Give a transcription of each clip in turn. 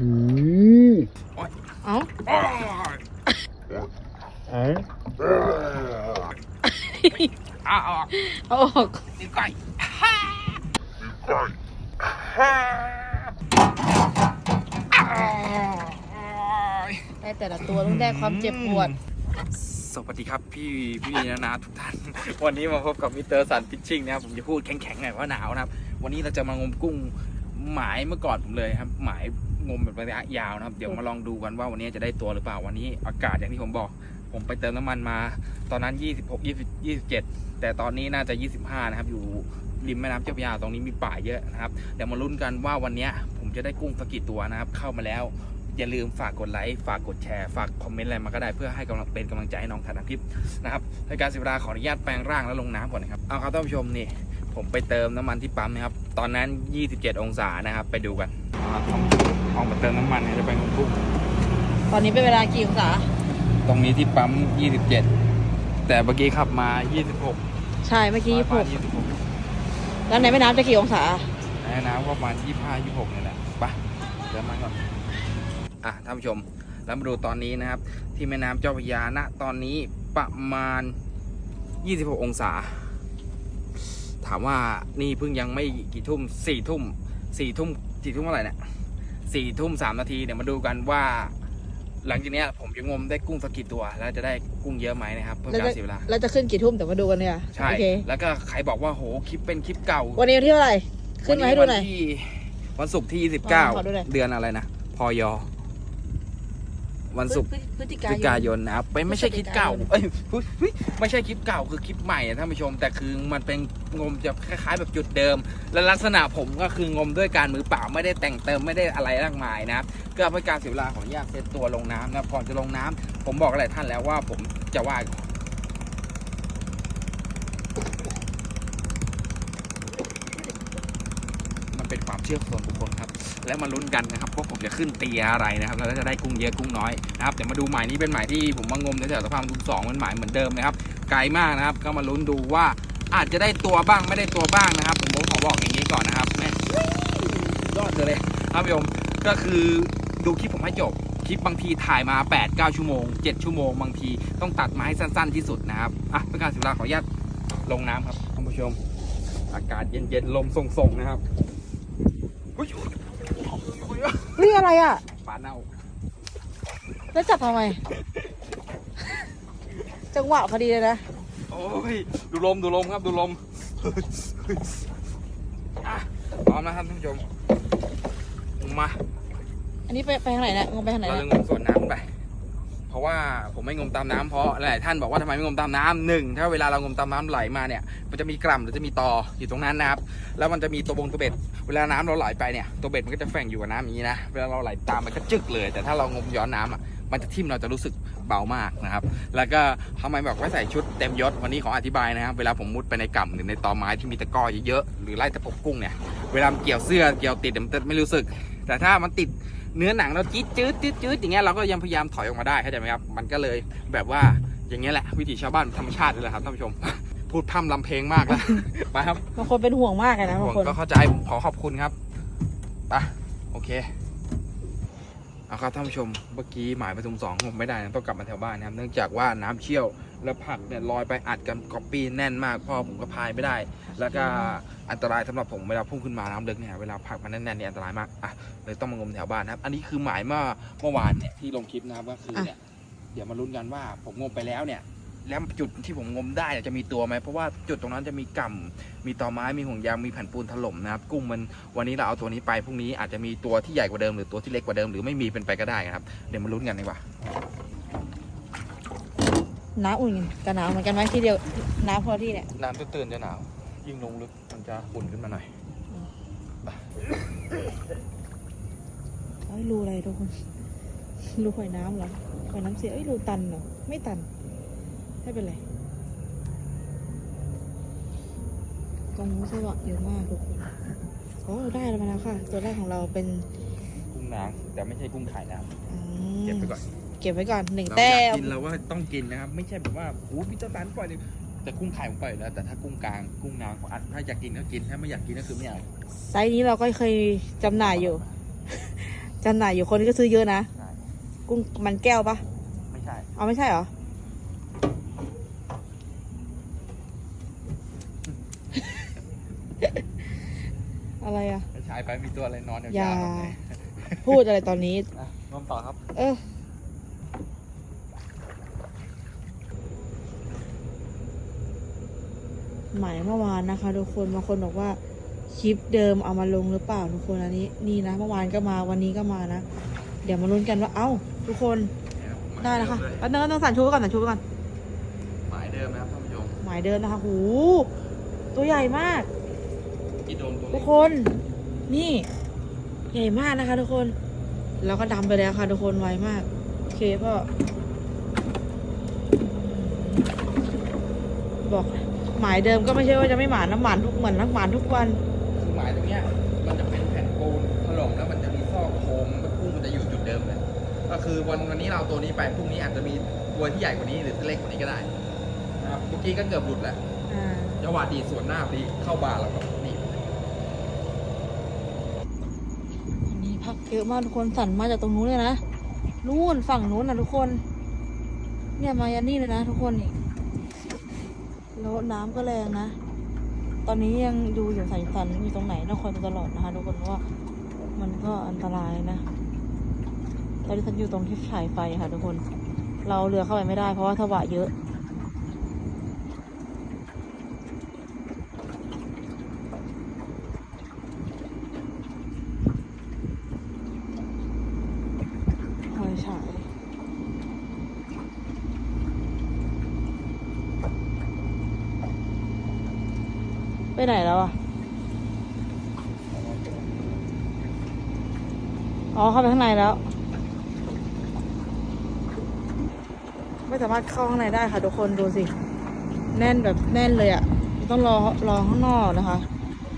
อืมเอ้าเอาอ้าวเอาออกตีไก่ได้แต่ละตัวต้องได้ความเจ็บปวด สวัสดีครับพี่พี่นานาทุกท่าน วันนี้มาพบกับมิสเตอร์สันฟิชชิ่งนะครับ ผมจะพูดแข็งๆหน่อยว่าหนาวนะครับ วันนี้เราจะมางมกุ้ง หมายเมื่อก่อนผมเลยครับ หมายงมแบบระยะยาวนะครับ เดี๋ยวมาลองดูกันว่าวันนี้จะได้ตัวหรือเปล่าวันนี้อากาศอย่างที่ผมบอก ผมไปเติมน้ำมันมา ตอนนั้น 26 20 27 แต่ตอนนี้น่าจะ 25 นะครับ อยู่ริมแม่น้ำเจ้าพระยาตรงนี้มีป่าเยอะนะครับเดี๋ยวมาลุ้นกันว่าวันนี้ผมจะได้กุ้งสักกี่ตัวนะครับ เข้ามาแล้วอย่าลืมฝากกดไลค์ ฝากกดแชร์ ฝากคอมเมนต์อะไรมาก็ได้เพื่อให้กำลังเป็นกำลังใจให้น้องถ่ายทำคลิปนะครับในการสียเวลาขออนุญาตแปลงร่างแล้วลงน้ำก่อนนะครับ เอาครับท่านผู้ชมนี่ ผมไปเติมน้ำมันที่ปั๊มนะครับ ตอนนั้น 27 องศานะครับ ไปดูกันต้องต้องไปเติมน้ำมันจะไปงมกุ้งตอนนี้เป็นเวลากี่องศา ตรงนี้ที่ปั๊ม 27 แต่เมื่อกี้ขับมา 26 ใช่ เมื่อกี้ยี่ปหระกมาณ26 แล้วในแม่น้ำจะกี่องศา ในน้ำก็ประมาณ 25 26นี่แหละไปเติมน้ำมันก่อน อะ ท่านผู้ชม แล้วมาดูตอนนี้นะครับ ที่แม่น้ำเจ้าพระยาณตอนนี้ประมาณ 26 องศา ถามว่านี่เพิ่งยังไม่กี่ทุ่มสี่ทุ่มสี่ทุ่มสี่ทุ่มเท่าไหร่เนี่ยสี่ทุ่มสามนาทีเดี๋ยวมาดูกันว่า หลังจากเนี้ยผมจะงมได้กุ้งสักกี่ตัว แล้วจะได้กุ้งเยอะไหมนะครับเพื่อแล้วการจะเสียเวลาเราจะขึ้นกี่ทุ่มแต่มาดูกันเนี่ยใช่โอเคแล้วก็ใครบอกว่าโหคลิปเป็นคลิปเก่า วันนี้วันที่เท่าไหร่ขึ้นมาให้ดูหน่อยวัที่วันศุกร์ที่อ๋อขอดูหน่อย29เดือนอะไรนะพอยอ วันศุกร์พฤศจิพฤศจิกายนนะครับเป็นไม่ใช่คลิปเก่า เอ้ยเฮ้ยเฮ้ยไม่ใช่คลิปเก่าคือคลิปใหม่อะท่านผู้ชม แต่คือมันเป็นงมจะคล้ายๆ แบบจุดเดิม และลักษณะผมก็คืองมด้วยการมือเปล่าไม่ได้แต่งเติมไม่ได้อะไรมากมายนะครับก็เพื่อการเสียเวลาของอยากเซตตัวลงน้ำนะครับก่อนจะลงน้ำผมบอกอะไรท่านแล้วว่าผมจะว่ายก่อนมัน เป็นความเชื่อส่วนบุคคลครับแล้วมาลุ้นกันนะครับว่าผมจะขึ้นเตียอะไรนะครับแล้วจะได้กุ้งเยอะกุ้งน้อยนะครับเดี๋ยวมาดูหมายนี้เป็นหมายที่ผมมางมแถวสะพานบุญสองเป็นหมายเหมือนเดิมนะครับไกลมากนะครับ ก็มาลุ้นดูว่าอาจจะได้ตัวบ้างไม่ได้ตัวบ้างนะครับ ผมขอบอกอย่างนี้ก่อนนะครับแม่ยอดเลยครับผู้ชมก็คือดูคลิปผมให้จบคลิปบางทีถ่ายมา 8 9 ชั่วโมง 7 ชั่วโมง บางทีต้องตัดมาให้สั้น ๆ ที่สุดนะครับ อะเพื่อการสียเวลาขออนุญาตลงน้ำครับท่านผู้ชม อากาศเย็นๆ ลมส่งๆ นะครับ อุ๊ยเฮ้ยอะไรอะปลาเน่าแล้วจับทำไม จังหวะพอดีเลยนะ โอ้ย ดูลมดูลมครับดูลมอะพร้อมนะครับท่านผู้ชม มา อันนี้ไปไปทางไหนเนะงงไปทางไหนเราเนะจะงมส่วนน้ำไป เพราะว่าผมไม่งมตามน้ำเพราะหลายๆท่านบอกว่าทำไมไม่งมตามน้ำหนึ่งถ้าเวลาเรางมตามน้ำไหลมาเนี่ย มันจะมีกล่ำหรือจะมีตออยู่ตรงนั้นนะครับ แล้วมันจะมีตัวบงตัวเบ็ด เวลาน้ำเราไหลไปเนี่ยตัวเบ็ดมันก็จะแฝงอยู่กับน้ำอย่างนี้นะเวลาเราไหลตามมันก็จึกเลย แต่ถ้าเรางมย้อนน้ำอะมันจะทิ่มเราจะรู้สึกเบามากนะครับ แล้วก็ทำไมบอกว่าใส่ชุดเต็มยศวันนี้ขออธิบายนะครับ เวลาผมมุดไปในกล่ำหรือในตอไม้ที่มีตะกร้อเยอะๆหรือไล่ตะปบกุ้งเนี่ยเวลาเกี่ยวเสื้อเกี่ยวติดมันจะไม่รู้สึก แต่ถ้ามันติดเนื้อหนังเราจี๊ดจืดจืดจืดอย่างเงี้ยเราก็ยังพยายามถอยออกมาได้เข้าใจไหมครับมันก็เลยแบบว่าอย่างเงี้ยแหละวิถีชาวบ้านธรรมชาตินี่แหละครับท่านผู้ชม พูดพร่ำลำเพลงมากแล้ว ไปครับบางคนเป็นห่วงมากเลยนะผบางมคน ก็เข้าใจผมขอขอบคุณครับไปโอเคเอาครับท่านผู้ชมเมื่อกี้หมายประทุมสองผมไม่ได้นะต้องกลับมาแถวบ้านนะครับเนื่องจากว่าน้ำเชี่ยวแล้วผักเนี่ยลอยไปอัดกันก๊อปปี้แน่นมากพ่อผมก็พายไม่ได้ แล้วก็อันตรายสำหรับผมเวลาพุ่งขึ้นมาน้ำลึกเนี่ยเวลาผักมันแน่นๆเนี่ยอันตรายมากอะเลยต้องมางมแถวบ้านนะครับ อันนี้คือหมายเมื่อเมื่อวานเนี่ยที่ลงคลิปนะครับก็คือเนี่ยเดี๋ยวมาลุ้นกันว่าผมงมไปแล้วเนี่ย แล้วจุดที่ผมงมได้เนี่ยจะมีตัวไหมเพราะว่าจุดตรงนั้นจะมีกำมีตอไม้มีห่วงยางมีแผ่นปูนถล่มนะครับ กุ้งมันวันนี้เราเอาตัวนี้ไปพรุ่งนี้อาจจะมีตัวที่ใหญ่กว่าเดิมหรือตัวที่เล็กกว่าเดิมหรือไม่มีเป็นไปก็ได้ครับเดี๋ยวมาลุ้นกันดีกว่าน้ำอุ่นกับหนาวเหมือนกันไหมที่เดียวน้ำพอที่เนี่ยน้ำตื้นๆจะหนาว ยิ่งลงลึกมันจะอุ่นขึ้นมาหน่อยเอ้ยรูอะไรทุกคนรูหอยน้ำเหรอหอยน้ำเสียเอ้ยรูตันเหรอไม่ตัน ไม่เป็นไรตรงนู้นสว่างเยอะมากทุกคนโอ้ได้แล้วมาแล้วค่ะ ตัวแรกของเราเป็นกุ้งนางแต่ไม่ใช่กุ้งไข่นะครับอืมเก็บไปก่อนเก็บไว้ก่อนหนึ่งเราแต้อยากมกินเราก็ต้องกินนะครับ ไม่ใช่แบบว่าโอ้พี่เจ้าตันปล่อยเลยแต่กุ้งไข่ผมปล่อยอยู่แล้วแต่ถ้ากุ้งกลางกุ้งนางผมอัดถ้าอยากกินก็กินถ้าไม่อยากกินก็คือไม่เอาไซส์นี้เราก็เคยจำหน่ายอยู่ จำหน่ายอยู่คนก็ซื้อเยอะนะ ใช่กุ้งมันแก้วปะไม่ใช่เอาไม่ใช่เหรอ อะไร อะไม่ใช่ไปมีตัวอะไรนอนอย่ายาวๆแบบไหนพูดอะไรตอนนี้ อะงมต่อครับ เออหมายเมื่อวานนะคะ ทุกคนบางคนบอกว่าคลิปเดิมเอามาลงหรือเปล่าทุกคนอันนี้นี่นะเมื่อวานก็มาวันนี้ก็มานะ เดี๋ยวมาลุ้นกันว่าเอ้า ทุกคนได้แล้วค่ะแป๊บนึงต้องสั่นชูไว้ก่อนสั่นชูไว้ก่อนหมายเดิมนะครับท่านผู้ชมหมายเดินนะคะหูตัวใหญ่มาก อีโดมตัวทุเล็กกคน นี่ใหญ่มากนะคะ ทุกคน แล้วก็ดำไปแล้วค่ะ ทุกคนไวมาก โอเคพ่อ บอกหมายเดิมก็ไม่ใช่ว่าจะไม่หมานน้ำหมานทุกเหมือนน้ำหมานทุกวัน คือหมายตรงเนี้ยมันจะเป็นแผ่นปูนถล่มแล้วมันจะมีซอกโค้งมันกุ้งมันจะอยู่จุดเดิมเลย ก็คือวันวันนี้เราเอาตัวนี้ไปพรุ่งนี้อาจจะมีตัวที่ใหญ่กว่านี้หรือเล็กกว่านี้ก็ได้นะครับเมื่อกี้ก็เกือบหลุดแล้วอ่า จังหวะดีดส่วนหน้าพอดีเข้าบาร์เราก็หนี บอักเยอะมากทุกคนสั่นมาจากตรงนู้นเลยนะนู่นฝั่งนู้นนะทุกคน เนี่ยมายันนี่เลยนะทุกคนนี่แล้วน้ำก็แรงนะ ตอนนี้ยังดูอยู่สันสันอยู่ตรงไหนต้องคอยตลอดนะคะทุกคนว่า มันก็อันตรายนะตอนที่ฉันอยู่ตรงที่ฉายไฟค่ะทุกคน เราเรือเข้าไปไม่ได้เพราะว่าทวะเยอะ คอยฉาย ไปไหนแล้วอะ อ๋อ เข้าไปข้างในแล้ว ไม่สามารถเข้าข้างในได้ค่ะทุกคนดูสิ แน่นแบบแน่นเลยอะ่ะ ต้องรอรอข้างนอกนะคะ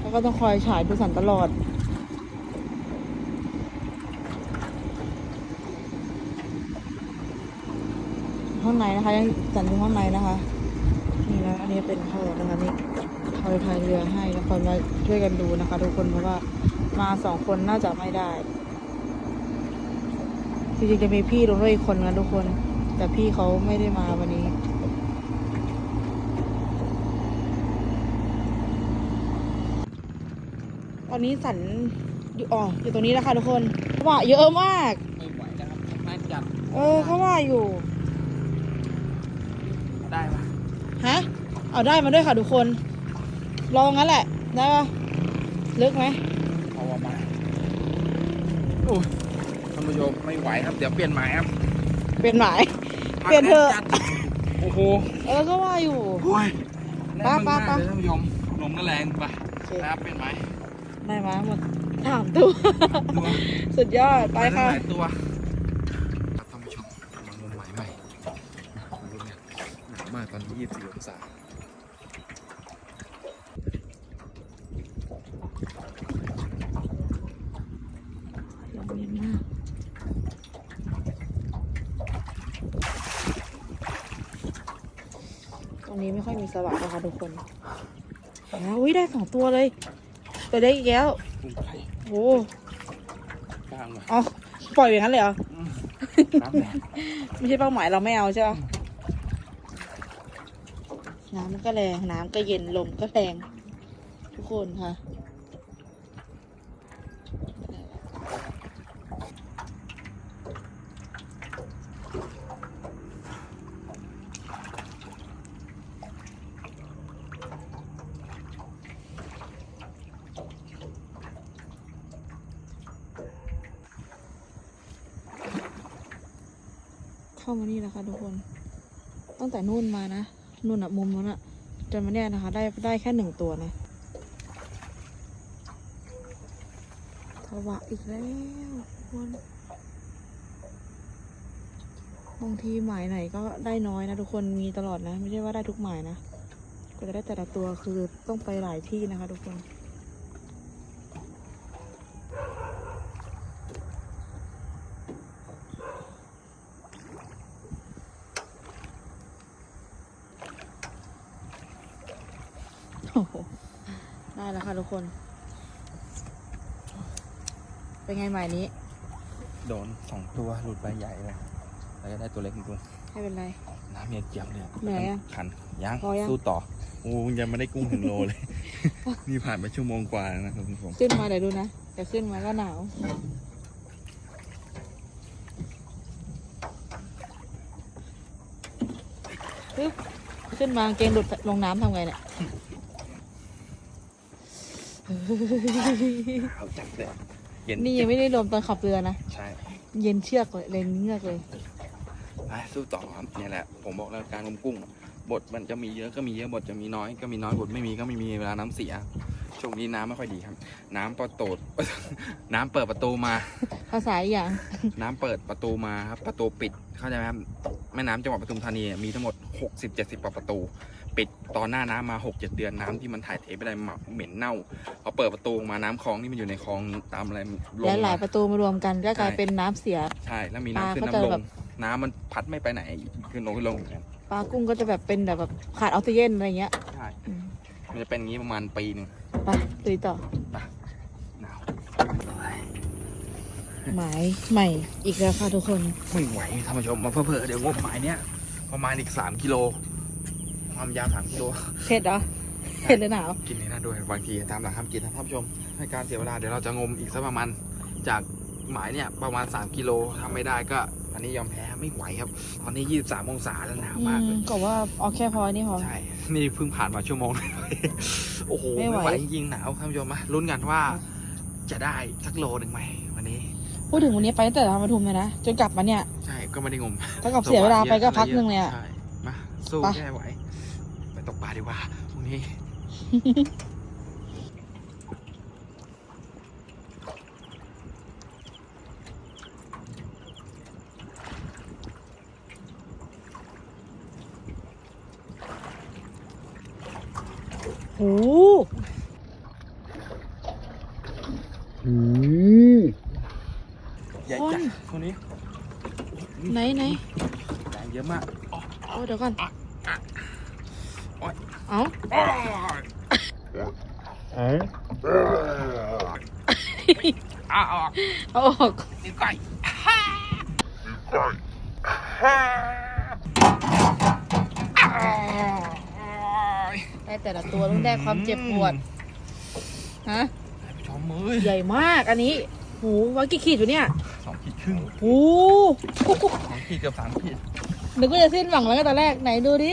แล้วก็ต้องคอยฉายดูสันตลอดข้างในนะคะยังสันอยู่ข้างในนะคะ นี่นะอันนี้เป็นเขานะคะนี่ คอยพายเรือให้แล้วคอยมาช่วยกันดูนะคะ ทุกคนเพราะว่ามาสองคนน่าจะไม่ได้จริงๆจะมีพี่ลงด้วยอีกคนนะทุกคน แต่พี่เขาไม่ได้มาวันนี้ตอนนี้สันอยู่อ๋ออยู่ตรงนี้แล้วค่ะทุกคนว่าเยอะมากไม่ไหวนะครับน่าจัดเออเขาว่าอยู่ ได้ปะฮะ เอาได้มาด้วยค่ะทุกคน ลองงั้นแหละ ได้ปะลึกไหมเอาออกมาโอ้ยท่านผู้ชมไม่ไหวครับ เดี๋ยวเปลี่ยนหมายครับ เปลี่ยนหมาย เปลี่ยนเถอะพักแรกจัดโอ้โหเออก็ว่าอยู่โอ้ยแน่นไปมากไปเลยท่านผู้ชมลมก็แรงไปโอเคนะครับเปลี่ยนหมายได้มาหมดสามตัวตัวสุดยอด ไปค่ะหลายตัวครับท่านผู้ชมมางมหมายใหม่มาดูเนี่ยหนาวมากตอนนี้24องศา ลมเย็นมาก ตรงนี้ไม่ค่อยมีสว่างนะคะทุกคนแล้วอุ้ยได้สองตัวเลย ตัวเล็กอีกแล้วกุ้งไข่โอ้กลางว่ะเอาปล่อยอย่างนั้นเลยเหรออืมน้ำแดงไม่ใช่เป้าหมายเราไม่เอาใช่ปะน้ำมันก็แรง น้ำก็เย็น ลมก็แรง ทุกคนค่ะ เข้ามานี่นะคะทุกคน ตั้งแต่นู่นมานะนู่นอะมุมนู้นอะจนมาเนี่ยนะคะ ได้ได้แค่หนึ่งตัวนะทวะอีกแล้วทุกคนบางทีหมายไหนก็ได้น้อยนะทุกคนมีตลอดนะ ไม่ใช่ว่าได้ทุกหมายนะก็จะได้แต่ละตัวคือต้องไปหลายที่นะคะ ทุกคน โอ้โหได้ แล้วค่ะทุกคน เป็นไงหมายนี้ โดนสองตัวหลุดไปใหญ่เลยแล้วก็ได้ตัวเล็กหนึ่งตัวไม่เป็นไร น้ำเมียเจียมเลยเหนื่อยอะ ขันยังพอยัง สู้ต่อโอ้ยังไม่ได้กุ้งถึงโลเลย นี่ผ่านไปชั่วโมงกว่าแล้วนะครับคุณผู้ชมขึ้นมาเดี๋ยวดูนะแต่ขึ้นมาก็หนาวปึ๊บขึ้นมากางเกงหลุดลงน้ำทำไงเนี่ย เอาจับเลยเย็นนี่ยังไม่ได้รวมตอนขับเรือนะ ใช่เย็นเชือกเลยเลนเงือกเลยไปสู้ต่อครับเนี่ยแหละ ผมบอกแล้วการงมกุ้ง บทมันจะมีเยอะก็มีเยอะบทจะมีน้อยก็มีน้อยบทไม่มีก็ไม่มีเวลาน้ำเสียช่วงนี้น้ำไม่ค่อยดีครับ น้ำประตูน้ำเปิดประตูมา ภาษาอีกอย่าง น้ำเปิดประตูมาครับ ประตูปิด เข้าใจไหมครับ แม่น้ำจังหวัดปทุมธานีมีทั้งหมด 60 70กว่าประตู ปิดตอนหน้าน้ำมา6 7เดือนน้ำที่มันถ่ายเทไปได้มาเหม็นเน่าพอเปิดประตูมาน้ำคลองที่มันอยู่ในคลองตามอะไรลงและหลายมาประตูมารวมกันก็กลายใช่เป็นน้ำเสียใช่แล้วมีปลาน้ำขึ้นก็จะน้ำลแบงบน้ำมันพัดไม่ไปไหนขึ้นลงขึ้นลงอย่างเงี้ยปลากุ้งก็จะแบบเป็นแบบแบบขาดออกซิเจนอะไรเงี้ยใช่อืมมันจะเป็นอย่างนี้ประมาณปีหนึ่งไปลุยต่อหนาวหมายใหม่อีกแล้วค่ะทุกคนไม่ไหวท่านผู้ชมมาเพื่อๆเดี๋ยวงบหมายเนี้ยประมาณอีก 3 กิโล ความยาว3กิโลเผ็ดเหรอเผ็ดเลยหนาวกินในนั้นด้วยบางทีตามหลักห้ามกินนะท่านผู้ชมให้การเสียเวลาเดี๋ยวเราจะงมอีกสักประมาณจากหมายเนี่ยประมาณ 3 กิโลทำไม่ได้ก็อันนี้ยอมแพ้ไม่ไหวครับ ตอนนี้ 23องศาแล้วหนาวมากเลยก็ว่าเอาแค่พอนี่พอใช่ นี่เพิ่งผ่านมาชั่วโมงโอ้โหไม่ไม่ไหวไหวจริงๆหนาวท่านผู้ชมมาลุ้นกันว่าจะได้สักโลหนึ่งไหมวันนี้ พูดถึงวันนี้ไปตั้งแต่ทางปทุมเลยนะจนกลับมาเนี่ย ใช่ก็ไม่ได้งมเท่ากับเสียเวลาไปก็พักหนึ่งเลยอะใช่มาสู้ไปแค่ไหวไปตกปลาดีกว่าพรุ่งนี้ โอ้ใหญ่จัดคนนี้ไหนไหน ใหญ่เยอะมาก โอ้เดี๋ยวก่อน โอ๊ยเอาอ้าวอ้าวเอาออกนี่ไก่อ้าวได้แต่ละตัวต้องได้ความเจ็บปวด ฮะชมมือใหญ่มากอันนี้โหว่ากี่ขีดอยู่เนี่ยสองขีดครึ่งโอ้สองขีดเกือบสามขีดนึกว่าจะสิ้นหวังแล้วก็ตอนแรกไหนดูดิ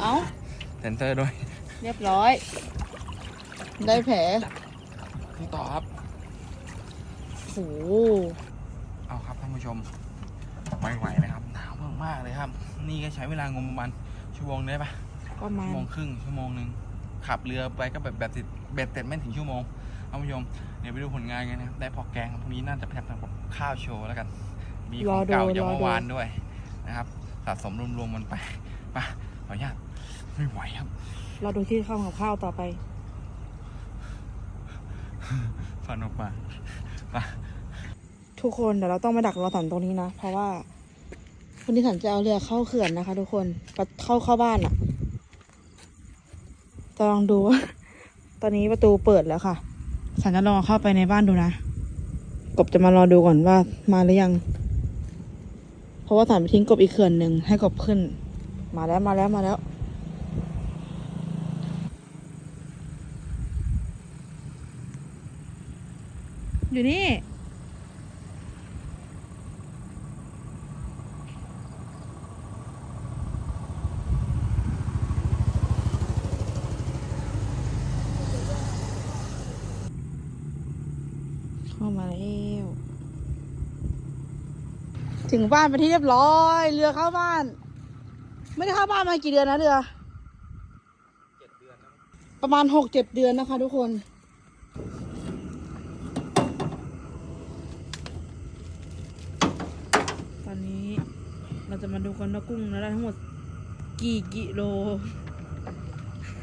เอาเซนเตอร์ด้วย เรียบร้อย ได้แผลที่ต่อครับ โหเอาครับท่านผู้ชมไม่ไหวนะครับ หนาวมากๆเลยครับ นี่ก็ใช้เวลางมประมาณชั่วโมงได้ปะประมาชั่ณวโมงครึ่งชั่วโมงหนึ่งขับเรือไปก็แบบแบบติดเบ็ดเสร็จไม่ถึงชั่วโมงท่านผู้ชมเดี๋ยวไปดูผลงานกันนะครับได้พอแกงพรุ่งนี้น่าจะไปทำกับข้าวโชว์แล้วกัน มีของเก่าจากเมื่อวานด้วยนะครับสะสมรวมๆมันไป มาขออนุญาตไม่ไหวครับ เราดูที่ข้าวกับข้าวต่อไป ฟันออกมาทุกคนเดี๋ยวเราต้องมาดักรอสันตรงนี้นะ เพราะว่าคุณนิสันจะเอาเรือเข้าเขื่อนนะคะ ทุกคนปะเข้าเข้าบ้านอะ่ะจะลองดูว่าตอนนี้ประตูเปิดแล้วค่ะ สันจะลองเข้าไปในบ้านดูนะ กบจะมารอดูก่อนว่ามาหรือยัง เพราะว่าสันไปทิ้งกบอีกเขื่อนหนึ่งให้กบขึ้น มาแล้วมาแล้วมาแล้ว อยู่นี่ เข้ามาแล้วถึงบ้านไปที่เรียบร้อย เรือเข้าบ้าน ไม่ได้เข้าบ้านมากี่เดือนนะเรือ เจ็ดเดือนแล้วประมาณหกเจ็ดเดือนนะคะ ทุกคน ตอนนี้เราจะมาดูกันว่ากุ้งเราได้ทั้งหมดกี่กิโล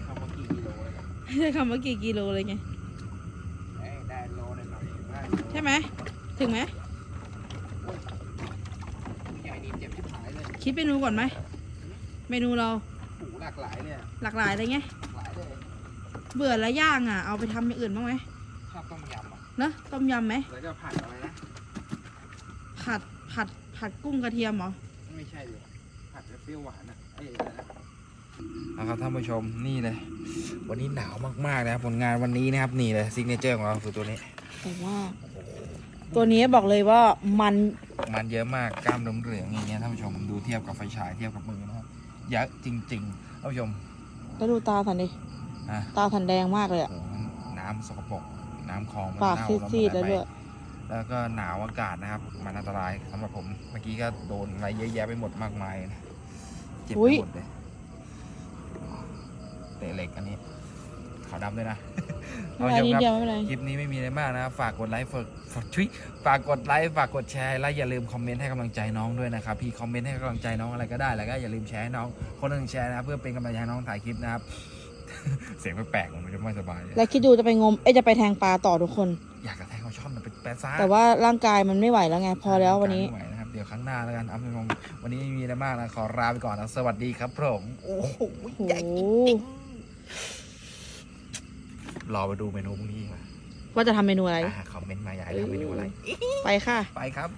ทำมากี่กิโลเลยครับไม่ใช่คำว่ากี่กิโลเลยไง เอ้ยได้โลหน่อยๆได้ใช่ไหม ถึงไหมใหญ่นี่เจ็บชิบหายเลย คิดเมนูก่อนไหม เมนูเราหูหลากหลายเนี่ยหลากหลายเลยไงหลากหลายเลยเบื่อแล้วย่างอะเอาไปทำอย่างอื่นบ้างไหมชอบต้มยำอะนะต้มยำไหมแล้วก็ผัดอะไรนะผัดผัดผัดกุ้งกระเทียมเหรอไม่ใช่ดิผัดเปรี้ยวหวานอะเอ้ยอะไรนะนะครับท่านผู้ชมนี่เลย วันนี้หนาวมากๆนะครับผลงานวันนี้นะครับนี่เลยซิกเนเจอร์ของเราคือตัวนี้แต่ว่าตัวนี้บอกเลยว่ามันมันเยอะมากกล้ามเหลืองๆอย่างเงี้ยท่านผู้ชมดูเทียบกับไฟฉายเทียบกับมือนะครับเยอะจริงๆท่านผู้ชมแล้วดูตาสันดิอะตาสันแดงมากเลยโอ้อะ โหน้ำสกปรกน้ำคลองมันปากเน่าซีดๆแล้แล้ววมันด้วย แล้วก็หนาวอากาศนะครับ มันอันตรายสำหรับผมเมื่อกี้ก็โดนอะไรเยอะแยะไปหมดมากมายนะเจ็บไปหมดเลยเตะเหล็กอันนี้ ขาวดำด้วยนะไม่เป็นไรนิดเดียวไม่เป็นไรคลิปนี้ไม่มีอะไรมากนะครับฝากกดไลค์ฝากฝากชุยฝากกดไลค์ฝากกดแชร์และอย่าลืมคอมเมนต์ให้กำลังใจน้องด้วยนะครับพี่คอมเมนต์ให้กำลังใจน้องอะไรก็ได้แล้วก็อย่าลืมแชร์ให้น้องคนหนึ่งแชร์นะครับเพื่อเป็นกำลังใจให้น้องถ่ายคลิปนะครับเสียงแปลกๆมันจะไม่สบายแล้วคิดดูจะไปงมเอ้ยจะไปแทงปลาต่อทุกคน อยากจะแทงเขาช่อนมันเป็นแปะซ่าแต่ว่าร่างกายมันไม่ไหวแล้วไงพอแล้ววันนี้ไม่ไหวนะครับเดี๋ยวครั้งหน้าแล้วกันเอาไปมองวันนี้ไม่มีอะไรมากนะขอลาไปก่อนนะสวัสดีครับผมโอ้โหโอ้โหใหญ่ร รอไปดูเมนูพรุ่งนี้ดีกว่าว่าจะทำเมนูอะไร อ่าคอมเมนต์มาอยากให้ทำเมนูอะไร ไปค่ะ ไปครับ